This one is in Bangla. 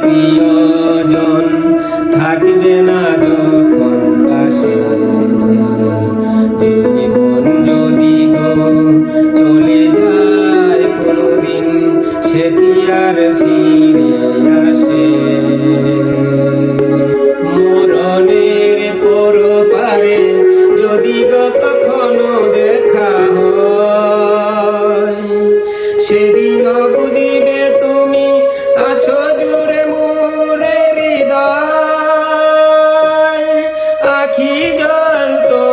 প্রিয়জন থাকবে না যখন জীবন যদি চলে যায় কোনোদিন, সেটি আর ফিরে আসে। মরণের পর পারে যদি দেখা হয় সেদিন বুঝিবে পাখি জল তো